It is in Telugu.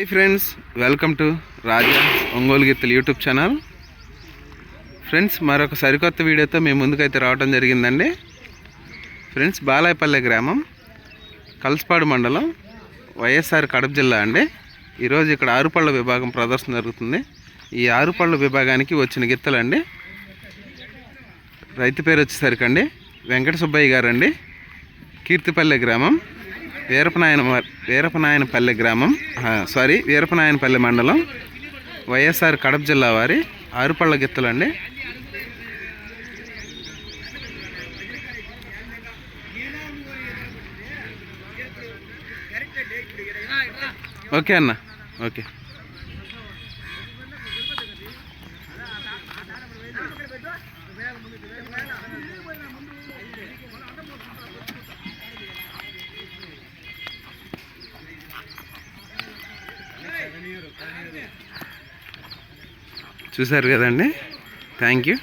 Hi friends welcome to Raja Ongole గీతలు యూట్యూబ్ ఛానల్ ఫ్రెండ్స్ మరొక సరికొత్త వీడియోతో మేము ముందుకైతే రావడం జరిగిందండి. ఫ్రెండ్స్ బాలాయపల్లె గ్రామం కలసపాడు మండలం వైఎస్ఆర్ కడప జిల్లా అండి. ఈరోజు ఇక్కడ ఆరుపళ్ళ విభాగం ప్రదర్శన జరుగుతుంది. ఈ ఆరుపళ్ళ విభాగానికి వచ్చిన గిత్తలండి. రైతు పేరు వచ్చేసరికి అండి వెంకట సుబ్బయ్య గారండి. కీర్తిపల్లె గ్రామం. వీరపనాయన వీరపనాయనపల్లె గ్రామం. సారీ వీరపనాయనపల్లె మండలం వైఎస్ఆర్ కడప జిల్లా వారి ఆరుపళ్ళ గిత్తలండి. ఓకే అన్న ఓకే. చూసారు కదండి? Thank you